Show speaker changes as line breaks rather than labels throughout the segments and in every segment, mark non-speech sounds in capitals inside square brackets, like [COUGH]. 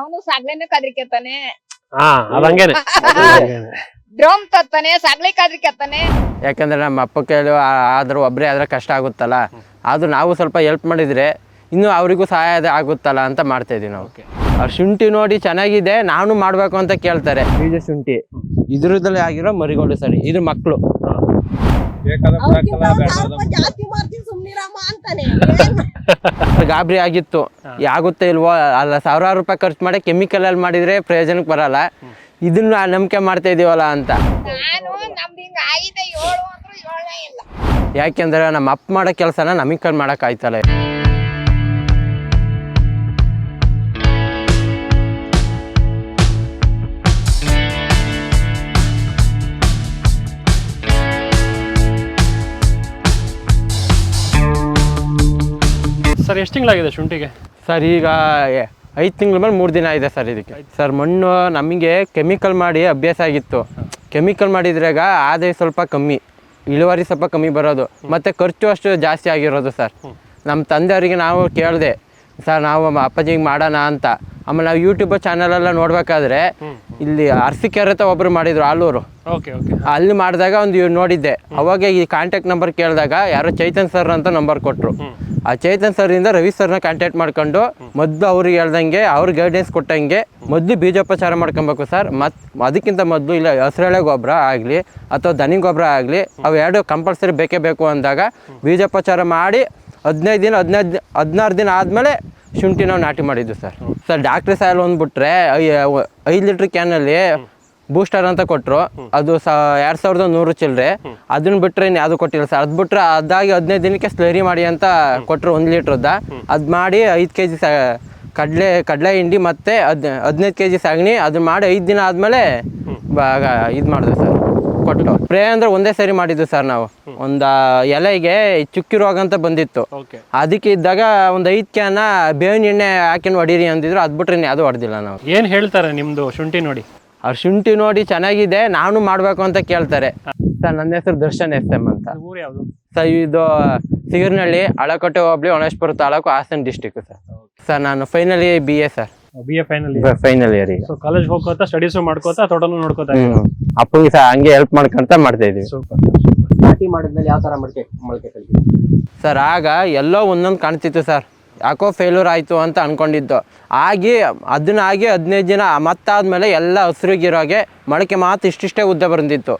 ಅವನು ಸಾಗ್ಲೇನೆ ಕದ್ರಿಕೆತಾನೆ.
ಹಾ ಅದಂಗೇನೆ
ಡ್ರೋಮ್ ತತ್ತಾನೆ ಸಗ್ಲೆ ಕದ್ರಿಕೆತಾನೆ.
ಯಾಕಂದ್ರೆ ನಮ್ಮ ಅಪ್ಪ ಕೇಳು ಆದ್ರೂ ಒಬ್ಬರೇ ಆದ್ರೆ ಕಷ್ಟ ಆಗುತ್ತಲ್ಲ? ಆದ್ರೂ ನಾವು ಸ್ವಲ್ಪ ಹೆಲ್ಪ್ ಮಾಡಿದ್ರೆ ಇನ್ನು ಅವರಿಗೂ ಸಹಾಯ ಆಗುತ್ತಲ್ಲ ಅಂತ ಮಾಡ್ತಾ ಇದೀವಿ ನಾವು. ಆ ಶುಂಠಿ ನೋಡಿ ಚೆನ್ನಾಗಿದೆ ನಾನು ಮಾಡ್ಬೇಕು ಅಂತ ಕೇಳ್ತಾರೆ. ಬೀಜ ಶುಂಠಿ. ಇದ್ರದಲ್ಲಿ ಆಗಿರೋ ಮರಿಗಳು ಸರಿ ಇದ್ರ ಮಕ್ಕಳು
ಅವ್ರ್ಗಿಂತ ಅಂತಾನೆ.
ಗಾಬರಿ ಆಗಿತ್ತು. ಆಗುತ್ತೆ ಇಲ್ವೋ ಅಲ್ಲ ಸಾವಿರಾರು ರೂಪಾಯಿ ಖರ್ಚು ಮಾಡಿ ಕೆಮಿಕಲ್ ಅಲ್ಲಿ ಮಾಡಿದ್ರೆ ಪ್ರಯೋಜನಕ್ಕೆ ಬರಲ್ಲ. ಇದನ್ನ ನಂಬಿಕೆ ಮಾಡ್ತಾ ಇದೀವಲ್ಲ ಅಂತ. ಯಾಕೆಂದ್ರೆ ನಮ್ಮ ಅಪ್ಪ ಮಾಡೋ ಕೆಲಸನ ನಮಗೆ ಕಲ್ ಮಾಡಕ್
ಸರ್ ಎಷ್ಟು ತಿಂಗಳಾಗಿದೆ ಶುಂಠಿಗೆ?
ಸರ್ ಈಗ ಐದು ತಿಂಗಳ ಮೇಲೆ ಮೂರು ದಿನ ಇದೆ ಸರ್ ಇದಕ್ಕೆ. ಸರ್ ಮಣ್ಣು ನಮಗೆ ಕೆಮಿಕಲ್ ಮಾಡಿ ಅಭ್ಯಾಸ ಆಗಿತ್ತು. ಕೆಮಿಕಲ್ ಮಾಡಿದ್ರಾಗ ಆದಾಯ ಸ್ವಲ್ಪ ಕಮ್ಮಿ ಇಳುವರಿ ಸ್ವಲ್ಪ ಕಮ್ಮಿ ಬರೋದು ಮತ್ತು ಖರ್ಚು ಅಷ್ಟು ಜಾಸ್ತಿ ಆಗಿರೋದು ಸರ್. ನಮ್ಮ ತಂದೆಯವರಿಗೆ ನಾವು ಕೇಳಿದೆ ಸರ್ ನಾವು ಅಪ್ಪಾಜಿಗೆ ಮಾಡೋಣ ಅಂತ. ಆಮೇಲೆ ನಾವು ಯೂಟ್ಯೂಬ್ ಚಾನಲೆಲ್ಲ ನೋಡ್ಬೇಕಾದ್ರೆ ಇಲ್ಲಿ ಅರಸಿಕೆರೆ ಅಂತ ಒಬ್ಬರು ಮಾಡಿದ್ರು ಆಲೂರು.
Okay okay.
ಅಲ್ಲಿ ಮಾಡಿದಾಗ ಒಂದು ನೋಡಿದ್ದೆ. ಅವಾಗ ಈ ಕಾಂಟ್ಯಾಕ್ಟ್ ನಂಬರ್ ಕೇಳಿದಾಗ ಯಾರೋ ಚೈತನ್ ಸರ್ ಅಂತ ನಂಬರ್ ಕೊಟ್ಟರು ಆ ಚೈತನ್ ಇಂದ ರವಿ ಸರ್ನ ಕಾಂಟ್ಯಾಕ್ಟ್ ಮಾಡ್ಕೊಂಡು ಮೊದಲು ಅವ್ರಿಗೆ ಹೇಳ್ದಂಗೆ ಅವ್ರ ಗೈಡೆನ್ಸ್ ಕೊಟ್ಟಂಗೆ ಮೊದಲು ಬೀಜೋಪಚಾರ ಮಾಡ್ಕೊಬೇಕು ಸರ್. ಮತ್ ಅದಕ್ಕಿಂತ ಮೊದಲು ಇಲ್ಲ, ಹಸಿರೆಳೆ ಗೊಬ್ಬರ ಆಗಲಿ ಅಥವಾ ದನಿ ಗೊಬ್ಬರ ಆಗಲಿ ಅವು ಎರಡು ಕಂಪಲ್ಸರಿ ಬೇಕೇ ಬೇಕು ಅಂದಾಗ ಬೀಜೋಪಚಾರ ಮಾಡಿ ಹದಿನೈದು ದಿನ, ಹದಿನೈದು, ಹದಿನಾರು ದಿನ ಆದಮೇಲೆ ಶುಂಠಿ ನಾವು ನಾಟಿ ಮಾಡಿದ್ವಿ ಸರ್. ಸರ್, ಡಾಕ್ಟ್ರ್ ಸಾಯಲ್ ಒಂದ್ಬಿಟ್ರೆ ಐದು ಲೀಟ್ರ್ ಕ್ಯಾನಲ್ಲಿ ಬೂಸ್ಟರ್ ಅಂತ ಕೊಟ್ಟರು ಅದು ಸ ಎರಡು ಸಾವಿರದ ನೂರು ಚಿಲ್ಲರೆ ಅದನ್ನ ಬಿಟ್ರೆ ಯಾವುದು ಕೊಟ್ಟಿಲ್ಲ ಸರ್. ಅದು ಬಿಟ್ಟರೆ ಅದಾಗಿ ಹದಿನೈದು ದಿನಕ್ಕೆ ಸ್ಲರಿ ಮಾಡಿ ಅಂತ ಕೊಟ್ಟರು ಒಂದು ಲೀಟ್ರದ್ದ. ಅದು ಮಾಡಿ ಐದು ಕೆ ಜಿ ಸ ಕಡಲೆ ಕಡಲೆ ಹಿಂಡಿ ಮತ್ತು ಹದ್ ಹದಿನೈದು ಕೆ ಜಿ ಸಗಣಿ ಅದನ್ನ ಮಾಡಿ ಐದು ದಿನ ಆದಮೇಲೆ ಇದು ಮಾಡಿದ್ವಿ ಸರ್. ಕೊಟ್ಟು. ಸ್ಪ್ರೇ ಅಂದ್ರೆ ಒಂದೇ ಸರಿ ಮಾಡಿದ್ದು ಸರ್ ನಾವು. ಒಂದು ಎಲೆಗೆ ಚುಕ್ಕಿ ರೋಗ ಅಂತ ಬಂದಿತ್ತು. ಅದಕ್ಕೆ ಇದ್ದಾಗ ಒಂದು ಐದು ಕ್ಯಾನ ಬೇವಿನ ಎಣ್ಣೆ ಹಾಕೊಂಡು ಹೊಡೀರಿ ಅಂದಿದ್ರು ಅದು ಬಿಟ್ರೆ ಅದು ಹೊಡೆದಿಲ್ಲ ನಾವು.
ಏನು ಹೇಳ್ತಾರೆ ನಿಮ್ಮದು ಶುಂಠಿ ನೋಡಿ.
ಅವ್ರ ಶುಂಠಿ ನೋಡಿ ಚೆನ್ನಾಗಿದೆ ನಾನು ಮಾಡ್ಬೇಕು ಅಂತ ಕೇಳ್ತಾರೆ. ಸರ್ ನನ್ನ ಹೆಸರು ದರ್ಶನ್ ಎಸ್ ಎಂ ಅಂತ.
ಊರು ಯಾವುದು?
ಸರ್ ಇದು ಸಿಗರ್ನಳ್ಳಿ ಅಳಕಟ್ಟೆ ಹೋಬಳಿ ಒಣೇಶ್ವರ ತಾಲೂಕು ಹಾಸನ ಡಿಸ್ಟಿಕ್ ಸರ್. ಸರ್ ನಾನು final B A sir.
B A final
final year ಈಗ.
ಸೊ ಕಾಲೇಜ್ ಹೋಗ್ಕೋತಾ ಸ್ಟಡೀಸು ಮಾಡ್ಕೋತಾ ತೋಟನು ನೋಡ್ಕೋತಾ
ಅಪ್ಪಗೆ ಸಹ ಹಂಗೆ ಹೆಲ್ಪ್ ಮಾಡ್ಕೊಂತ ಮಾಡ್ತಾ ಇದೀವಿ.
ಸೂಪರ್
ಮಾಡಿದ್ಮೇಲೆ ಯಾವ ತರ ಮೊಳಕೆ ಮೊಳಕೆ
ಸರ್ ಆಗ ಎಲ್ಲೋ ಒಂದೊಂದು ಕಾಣ್ತಿತ್ತು ಸರ್. ಯಾಕೋ ಫೇಲ್ಯೂರ್ ಆಯಿತು ಅಂತ ಅಂದ್ಕೊಂಡಿದ್ದು ಆಗಿ ಅದನ್ನ ಆಗಿ ಹದಿನೈದು ದಿನ ಮತ್ತಾದಮೇಲೆ ಎಲ್ಲ ಹಸಿರುಗಿರೋಗೆ ಮೊಳಕೆ ಮಾತು ಇಷ್ಟಿಷ್ಟೇ ಉದ್ದ ಬಂದಿತ್ತು.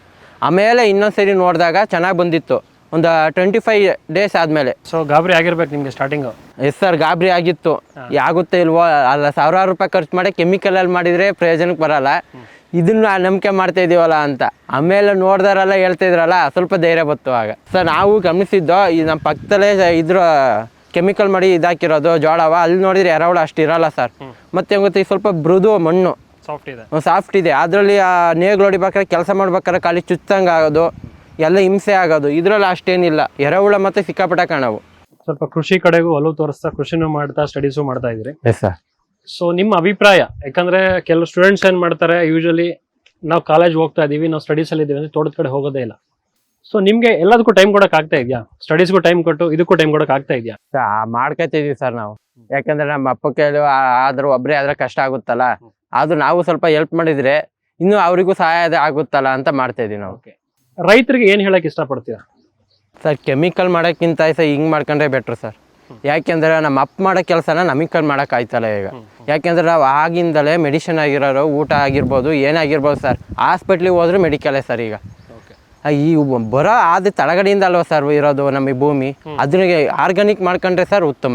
ಆಮೇಲೆ ಇನ್ನೊಂದು ಸರಿ ನೋಡಿದಾಗ ಚೆನ್ನಾಗಿ ಬಂದಿತ್ತು. ಒಂದು ಟ್ವೆಂಟಿ ಫೈವ್ ಡೇಸ್ ಆದಮೇಲೆ.
ಸೊ ಗಾಬರಿ ಆಗಿರ್ಬೇಕು ನಿಮಗೆ ಸ್ಟಾರ್ಟಿಂಗು
ಎಸ್ ಸರ್ ಗಾಬರಿ ಆಗಿತ್ತು. ಆಗುತ್ತೆ ಇಲ್ವೋ ಅಲ್ಲ ಸಾವಿರಾರು ರೂಪಾಯಿ ಖರ್ಚು ಮಾಡಿ ಕೆಮಿಕಲಲ್ಲಿ ಮಾಡಿದರೆ ಪ್ರಯೋಜನಕ್ಕೆ ಬರಲ್ಲ. ಇದನ್ನ ನಂಬಿಕೆ ಮಾಡ್ತಾ ಇದೀವಲ್ಲ ಅಂತ. ಆಮೇಲೆ ನೋಡ್ದಾರಲ್ಲ ಹೇಳ್ತಾ ಇದ್ರಲ್ಲ ಸ್ವಲ್ಪ ಧೈರ್ಯ ಬತ್ತು ಆಗ. ಸರ್ ನಾವು ಗಮನಿಸಿದ್ದು ಈ ನಮ್ಮ ಪಕ್ಕದಲ್ಲೇ ಇದ್ರ ಕೆಮಿಕಲ್ ಮಾಡಿ ಇದಾಕಿರೋದು ಜೋಳವ ಅಲ್ಲಿ ನೋಡಿದ್ರೆ ಎರೆಹುಳ ಅಷ್ಟು ಇರಲ್ಲ ಸರ್ ಮತ್ತೆ ಗೊತ್ತಾ ಸ್ವಲ್ಪ ಮೃದು ಮಣ್ಣು.
ಸಾಫ್ಟ್ ಇದೆ.
ಸಾಫ್ಟ್ ಇದೆ. ಅದರಲ್ಲಿ ಆ ನೇಗ್ಲು ಹೊಡಿಬೇಕಾದ್ರೆ ಕೆಲಸ ಮಾಡ್ಬೇಕಾದ್ರೆ ಖಾಲಿ ಚುಚ್ಚಂಗೆ ಆಗೋದು ಎಲ್ಲ ಹಿಂಸೆ ಆಗೋದು. ಇದರಲ್ಲಿ ಅಷ್ಟೇನಿಲ್ಲ. ಎರೆಹುಳ ಮತ್ತೆ ಸಿಕ್ಕಾಪಟ್ಟೆ ಕಾಣವು.
ಸ್ವಲ್ಪ ಕೃಷಿ ಕಡೆಗೂ ಒಲವು ತೋರಿಸ್ತಾ ಕೃಷಿನೂ ಮಾಡ್ತಾ ಸ್ಟಡೀಸು ಮಾಡ್ತಾ ಇದ್ರಿ
ಎಸ್ ಸರ್
ಸೊ ನಿಮ್ಮ ಅಭಿಪ್ರಾಯ? ಯಾಕಂದ್ರೆ ಕೆಲವು ಸ್ಟೂಡೆಂಟ್ಸ್ ಏನ್ ಮಾಡ್ತಾರೆ? ಯೂಶಲಿ ನಾವು ಕಾಲೇಜ್ ಹೋಗ್ತಾ ಇದೀವಿ ನಾವು ಸ್ಟಡೀಸ್ ಅಲ್ಲಿ ಇದೀವಿ ಅಂದ್ರೆ ತೋಟದ ಕಡೆ ಹೋಗೋದೇ ಇಲ್ಲ. ಸೊ ನಿಮ್ಗೆ ಎಲ್ಲದಕ್ಕೂ ಟೈಮ್ ಕೊಡಕ್ ಆಗ್ತಾ ಇದೆಯಾ? ಸ್ಟಡೀಸ್ಗೂ ಟೈಮ್ ಕೊಟ್ಟು ಇದಕ್ಕೂ ಟೈಮ್ ಕೊಡಕ್ ಆಗ್ತಾ ಇದೆಯಾ?
ಮಾಡ್ಕೊತಿದೀವಿ ಸರ್ ನಾವು. ಯಾಕಂದ್ರೆ ನಮ್ಮ ಅಪ್ಪ ಕೇಳು ಆದ್ರೂ ಒಬ್ಬರೇ ಆದ್ರೆ ಕಷ್ಟ ಆಗುತ್ತಲ್ಲ? ಆದ್ರೂ ನಾವು ಸ್ವಲ್ಪ ಹೆಲ್ಪ್ ಮಾಡಿದ್ರೆ ಇನ್ನು ಅವರಿಗೂ ಸಹಾಯ ಆಗುತ್ತಲ್ಲ ಅಂತ ಮಾಡ್ತಾ ಇದೀವಿ ನಾವು.
ರೈತರಿಗೆ ಏನ್ ಹೇಳಕ್ ಇಷ್ಟಪಡ್ತೀರಾ?
ಸರ್ ಕೆಮಿಕಲ್ ಮಾಡೋಕ್ಕಿಂತ ಸರ್ ಹಿಂಗೆ ಮಾಡ್ಕೊಂಡ್ರೆ ಬೆಟ್ರ್ ಸರ್. ಯಾಕೆಂದ್ರೆ ನಮ್ಮ ಅಪ್ಪ ಮಾಡೋ ಕೆಲಸನ ನಮಗ್ ಕಲ್ ಮಾಡಕ್ ಆಯ್ತಲ್ಲ ಈಗ. ಯಾಕೆಂದ್ರೆ ನಾವು ಆಗಿಂದಲೇ ಮೆಡಿಸಿನ್ ಆಗಿರೋರು ಊಟ ಆಗಿರ್ಬೋದು ಏನಾಗಿರ್ಬೋದು ಸರ್. ಹಾಸ್ಪಿಟ್ಲಿಗೆ ಹೋದ್ರೆ ಮೆಡಿಕಲೇ ಸರ್ ಈಗ. ಈ ಬರೋ ಆದ ತಳಗಡೆಯಿಂದ ಅಲ್ವ ಸರ್ ಇರೋದು ನಮಗೆ ಈ ಭೂಮಿ ಅದನ್ನ ಆರ್ಗ್ಯಾನಿಕ್ ಮಾಡ್ಕೊಂಡ್ರೆ ಸರ್ ಉತ್ತಮ.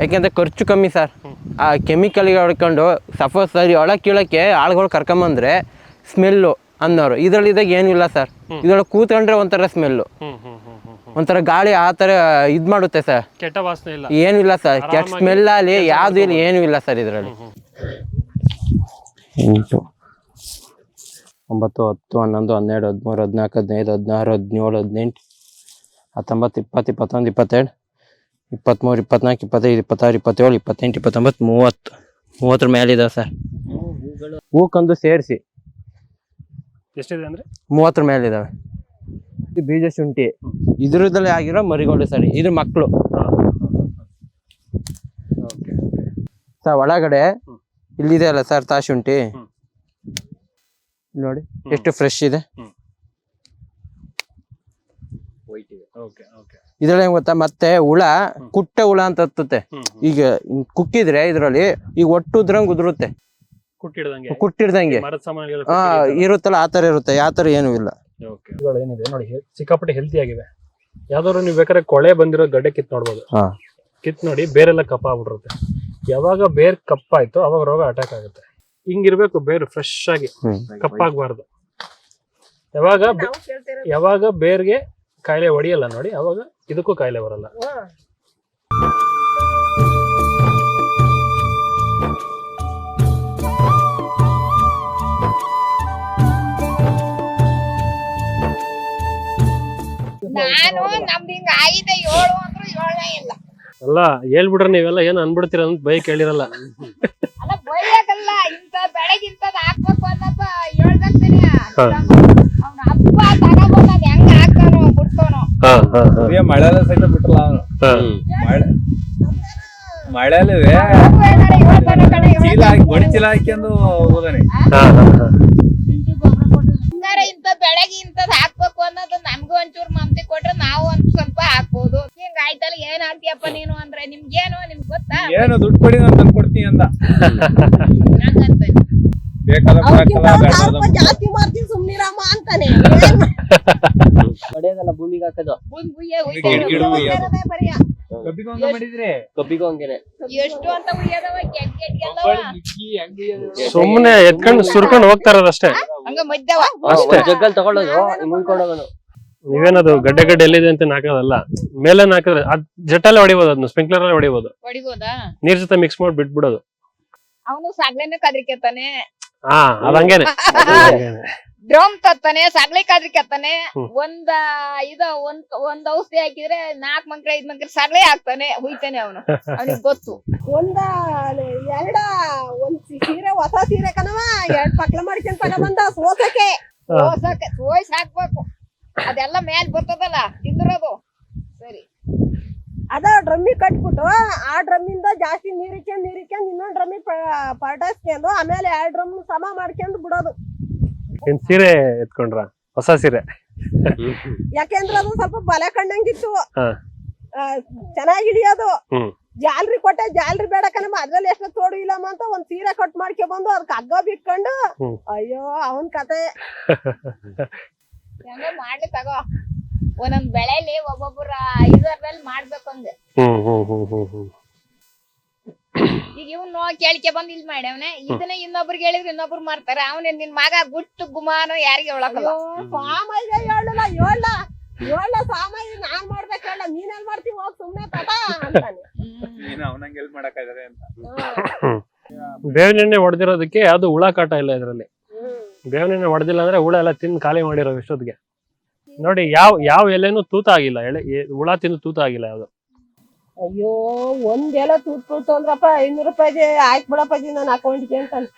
ಯಾಕೆಂದ್ರೆ ಖರ್ಚು ಕಮ್ಮಿ ಸರ್ ಆ ಕೆಮಿಕಲ್ಗೆ ಹೊಡ್ಕೊಂಡು ಸಪೋಸ್ ಸರ್ ಒಳಗೆ ಕೀಳಕ್ಕೆ ಆಳುಗಳು ಕರ್ಕೊಂಬಂದ್ರೆ ಸ್ಮೆಲ್ಲು ಅನ್ನೋರು. ಇದರಲ್ಲಿ ಇದಾಗ ಏನೂ ಇಲ್ಲ ಸರ್ ಇದ್ರೊಳಗೆ ಕೂತ್ಕೊಂಡ್ರೆ ಒಂಥರ ಸ್ಮೆಲ್ಲು ಒಂಥರ ಗಾಳಿ ಆ ಥರ ಇದು ಮಾಡುತ್ತೆ ಸರ್
ಕೆಟ್ಟ ವಾಸನೆ ಇಲ್ಲ.
ಏನೂ ಇಲ್ಲ ಸರ್ ಕೆಟ್ಟ ಸ್ಮೆಲ್ ಆಗಲಿ ಯಾವುದು ಇಲ್ಲ ಏನೂ ಇಲ್ಲ ಸರ್ ಇದರಲ್ಲಿ. ಒಂಬತ್ತು ಹತ್ತು ಹನ್ನೊಂದು ಹನ್ನೆರಡು ಹದಿಮೂರು ಹದಿನಾಲ್ಕು ಹದಿನೈದು ಹದಿನಾರು ಹದಿನೇಳು ಹದಿನೆಂಟು ಹತ್ತೊಂಬತ್ತು ಇಪ್ಪತ್ತು ಇಪ್ಪತ್ತೊಂದು ಇಪ್ಪತ್ತೆರಡು ಇಪ್ಪತ್ತ್ಮೂರು ಇಪ್ಪತ್ನಾಲ್ಕು ಇಪ್ಪತ್ತೈದು ಇಪ್ಪತ್ತಾರು ಇಪ್ಪತ್ತೇಳು ಇಪ್ಪತ್ತೆಂಟು ಇಪ್ಪತ್ತೊಂಬತ್ತು ಮೂವತ್ತು. ಮೂವತ್ತರ ಮೇಲಿದಾವೆ ಸರ್. ಹೂಕೊಂದು ಸೇರಿಸಿ.
ಎಷ್ಟಿದೆ ಅಂದರೆ?
ಮೂವತ್ತರ ಮೇಲಿದ್ದಾವೆ ಇದು ಬೀಜ ಶುಂಠಿ. ಇದ್ರದಲ್ಲಿ ಆಗಿರೋ ಮರಿಗಳು ಸರ್ ಇದ್ರ ಮಕ್ಕಳು ಸರ್ ಒಳಗಡೆ ಇಲ್ಲಿದೆ ಅಲ್ಲ ಸರ್ ತಾಶುಂಠಿ
ಹ್ಮ್.
ನೋಡಿ. ಎಷ್ಟು ಫ್ರೆಶ್ ಇದೆ. ಇದ್ರಲ್ಲಿ ಗೊತ್ತಾ? ಮತ್ತೆ ಹುಳ ಕುಟ್ಟೆ ಹುಳ ಅಂತ ಹತ್ತುತ್ತೆ. ಈಗ ಕುಕ್ಕಿದ್ರೆ ಇದ್ರಲ್ಲಿ ಈಗ ಒಟ್ಟು ಉದ್ರಂಗ್ ಉದುರುತ್ತೆ.
ಕುಟ್ಟಿಡ್ದಂಗೆ.
ಹಾ ಇರುತ್ತಲ್ಲ ಆತರ ಇರುತ್ತೆ. ಯಾತರ ಏನು ಇಲ್ಲ.
ಏನಿದೆ? ನೋಡಿ ಸಿಕ್ಕಾಪಟ್ಟೆ ಹೆಲ್ತಿ ಆಗಿವೆ. ಯಾವ್ದಾದ್ರು ನೀವು ಬೇಕಾದ್ರೆ ಕೊಳೆ ಬಂದಿರೋ ಗಡ್ಡೆ ಕಿತ್ ನೋಡ್ಬೋದು. ಕಿತ್ ನೋಡಿ ಬೇರೆಲ್ಲ ಕಪ್ಪ ಆಗ್ಬಿಟ್ಟಿರುತ್ತೆ ಯಾವಾಗ ಬೇರ್ ಕಪ್ಪಾಯ್ತು ಅವಾಗ ರೋಗ ಅಟ್ಯಾಕ್ ಆಗುತ್ತೆ. ಹಿಂಗಿರ್ಬೇಕು ಬೇರು ಫ್ರೆಶ್ ಆಗಿ ಕಪ್ಪಾಗಬಾರ್ದು. ಯಾವಾಗ ಯಾವಾಗ ಬೇರ್ಗೆ ಕಾಯಿಲೆ ಹೊಡಿಯಲ್ಲ ನೋಡಿ ಅವಾಗ ಇದಕ್ಕೂ ಕಾಯಿಲೆ ಬರಲ್ಲ.
ನಾನು ನಮ್ದು ಹಿಂಗ ಆಗಿದೆ ಏಳು ಅಂದ್ರು ಏಳನೇ ಇಲ್ಲ.
ಅಲ್ಲ ಹೇಳ್ಬಿಡ್ರಿ ನೀವೆಲ್ಲ ಏನು ಅನ್ಬಿಡ್ತೀರ ಅಂತ
ಬೈಕ್ ಇಂತ ಬೆಳಗ್ಗೆ ಇಂತದ್ ಹಾಕ್ಬೇಕು ಅನ್ನೋದು ಹೇಳ್ಬೇಕ್ತಾನೆ ಅವ್ನ ಹಬ್ಬ ತಗೊಂಬಂದ್ ಹೆಂಗ್ ಹಾಕ್ತಾನೋ ಬಿಡ್ತಾನೋ
ಮಳೆಲ್ಲ ಸಹಿತ ಬಿಟ್ರಲ್ಲ ಅವನು ಮಳೆ ಮಳೆಯಲ್ಲಿ
ಹಬ್ಬ ಏನಾರ ಹೇಳ್ತಾನೋ ಕಣೆ,
ಚೀಲ ಹಾಕಿ ಬಡಿ ಚೀಲ ಹಾಕ್ಯಂದು ಹೋದಾನೆ
ಹಂಗಾರೆ ಇಂತ ಬೆಳಗ್ಗೆ ಇಂತದ್ ಹಾಕ್ಬೇಕು ಅನ್ನೋದು ನಮ್ಗೂ ಒಂಚೂರು ಮಮತೆ ಕೊಟ್ರೆ ನಾವು ಒಂದ್ ಸ್ವಲ್ಪ ಹಾಕ್ಬೋದು ಹಿಂಗ ಆಯ್ತಲ್ಲ ಏನ್ ಹಾಕ್ತಿಯಪ್ಪ ನೀನು ಅಂದ್ರೆ ನಿಮ್ಗೇನು ನಿಮ್ಗ್ ಗೊತ್ತಾ
ಏನು ದುಡ್ಡು ಕೊಡಿ ನಾನು ತಂದು ಕೊಡ್ತೀನಿ ಅಂದ
ಜಾಸ್ತಿ ಮಾಡ್ತೀನಿ ಸುಮ್ನಿರಮ್ಮ ಅಂತಾನೆ.
ಭೂಮಿಗೆ ಹಾಕೋದು.
ಕಬ್ಬಿಗೂ
ಹಂಗೇನೆ
ಎಷ್ಟು ಅಂತ ಉಯ್ಯದವ.
ಸುಮ್ಮನೆ ಎತ್ಕೊಂಡು ಸುರ್ಕೊಂಡು ಹೋಗ್ತಾ ಇರೋದಷ್ಟೇ
ಹಂಗ ಮದ್ದವ
ಅಷ್ಟೇ.
ಜಗ್ಗಲ್ ತಗೊಳ್ಳೋದು ಹೋಗೋದು
ನೀವೇನದು ಗಡ್ಡೆ ಗಡ್ಡೆ ಎಲ್ಲಿದೆ ಅಂತ ಹಾಕೋದಲ್ಲ ಮೇಲೆ ಹಾಕಿದ್ರೆ ಅದ್ ಜಟ್ಟಲ್ಲೇ ಹೊಡಿಬೋದು ಅದನ್ನ ಸ್ಪ್ರಿಂಕ್ಲರ್ ಅಲ್ಲಿ ಹೊಡಿಬೋದು.
ಹೊಡಿಬೋದಾ?
ನೀರ್ ಜೊತೆ ಮಿಕ್ಸ್ ಮಾಡಿ ಬಿಟ್ಬಿಡೋದು
ಅವನು ಸಾಗ್ಲೇನೆ ಕದ್ರಿಕೆತಾನೆ
ಹಾ ಅದ್ ಹಂಗೇನೆ. ಅದ್ ಹಂಗೇನೆ.
ಡ್ರಮ್ ತತ್ತಾನೆ ಸಾಗ್ಲೆ ಕಾದ್ರಿ
ಕತ್ತಾನೆ
ಒಂದ ಇದ ಒಂದ್ ಒಂದ್ ಔಷಧಿ ಹಾಕಿದ್ರೆ ನಾಲ್ಕ್ ಮಂಕ್ರ ಐದ್ ಮಂಕ್ರ ಸಾಗ್ಲೆ ಹಾಕ್ತಾನೆ ಹುಯ್ತಾನೆ ಅವನು. ಅವನಿಗೆ ಗೊತ್ತು.
ಒಂದ ಎರಡ ಒಂದ್ ಸೀರೆ ಹೊಸ ಸೀರೆ ಕಣವ ಎರಡ್ ಪಕ್ಲ ಮಾಡ್ಕೊಂಡ್ ತಗೊಂಬಂದ ಸೋಸಕ್ಕೆ.
ಹಾ.
ಸೋಸಕ್ಕೆ ಸೋಯ್ಸ್ ಹಾಕ್ಬೇಕು ಅದೆಲ್ಲ ಮ್ಯಾಲ್ ಬರ್ತದಲ್ಲ ತಿಂದಿರೋದು.
ಅದ ಡ್ರಮ್ಮಿ ಕಟ್ಬಿಟ್ಟು ಆ ಡ್ರಮ್ಮಿಂದ ಜಾಸ್ತಿ ನೀರಿಕ್ಕೊಂಡ್ ನೀರಿಕ್ಕೊಂಡ್ ಇನ್ನೊಂದ್ ಡ್ರಮ್ಮಿ ಪಟಾಸ್ಕೊಂಡು ಆಮೇಲೆ ಎರಡ್ ಡ್ರಮ್ ಸಮ ಮಾಡ್ಕೊಂಡು ಬಿಡೋದು.
ಏನ್ ಸೀರೆ ಎತ್ಕೊಂಡ್ರ? ಹೊಸ ಸೀರೆ.
ಯಾಕೆಂದ್ರೆ ಅದು ಸ್ವಲ್ಪ ಬಲೆ ಕಂಡಂಗಿತ್ತು. ಚೆನ್ನಾಗಿ ಹಿಡಿಯೋದು. ಜಾಲ್ರಿ ಕೊಟ್ಟೆ ಜಾಲ್ರಿ ಬೇಡ ಕಣಮ್ಮ ಅದ್ರಲ್ಲಿ ಎಷ್ಟು ತೋಡು ಇಲ್ಲಮ್ಮ ಅಂತ ಒಂದ್ ಸೀರೆ ಕಟ್ ಮಾಡ್ಕೊ ಬಂದು ಅದಕ್ಕೆ ಹಗ್ಗ ಬಿಟ್ಕೊಂಡು ಅಯ್ಯೋ ಅವನ್ ಕತೆ. [LAUGHS]
ಮಾಡ್ಲಿ ತಗೋ. ಒಂದೊಂದ್ ಬೆಳೆಲಿ ಒಬ್ಬೊಬ್ಬರ ಐದರಲ್ಲಿ ಮಾಡ್ಬೇಕು ಹಂಗೆ
ಹ್ಮ್ ಹ್ಮ್ ಹ್ಮ್ ಹ್ಮ್ ಹ್ಮ್.
ಈಗ ಇವ್ನು ಕೇಳಿಕೆ ಬಂದ್ ಇಲ್ಲಿ ಮಾಡ್ಯವನೆ. ಇದನ್ನ ಇನ್ನೊಬ್ರಿಗೆ ಹೇಳಿದ್ರೆ ಇನ್ನೊಬ್ರು ಮಾಡ್ತಾರೆ ಅವನೇ ನಿನ್ ಮಗ ಗುಟ್ಟು ಗುಮಾನ ಯಾರಿಗೆ ಹೇಳಕಲ್ಲ
ಸಾಮಾಯಿಗೆ ಹೇಳಲ್ಲ ಹೇಳ ಹೇಳ ಸಾಮಾಯಿ ನಾನ್ ಮಾಡ್ಬೇಕು ಹೇಳ ನೀನೇನ್ ಮಾಡ್ತೀವಿ ಹೋಗ್ ಸುಮ್ನೆ ತಟ ಅಂತಾನೆ.
ನೀನು ಎಲ್ ಹೆಲ್ಪ್ ಮಾಡಕ್ಕಾಗದೆ ಅಂತ.
ಬೇವಿನ ಎಣ್ಣೆ ಹೊಡೆದಿರೋದಕ್ಕೆ ಯಾವ್ದು ಹುಳ ಕಾಟ ಇಲ್ಲ ಇದರಲ್ಲಿ. ಬೇವಿನ ಎಣ್ಣೆ ಹೊಡೆದಿಲ್ಲ ಅಂದ್ರೆ ಹುಳ ಎಲ್ಲ ತಿಂದು ಖಾಲಿ ಮಾಡಿರೋ ಇಷ್ಟೊತ್ತಿಗೆ. ನೋಡಿ ಯಾವ ಯಾವ ಎಲೆನೂ ತೂತ ಆಗಿಲ್ಲ ಎಳೆ ಎ- ಹುಳ ತಿಂದು ತೂತ ಆಗಿಲ್ಲ ಯಾವ್ದು.
ಅಯ್ಯೋ ಒಂದ್ ಎಲೆ ತೂತ್ ಅಂದ್ರಪ್ಪ ಐನೂರು ರೂಪಾಯಿಗೆ ಹಾಕ್ಬಿಡಪ್ಪಾಜಿ ನನ್ನ ಅಕೌಂಟ್ಗೆ ಅಂತಾನೆ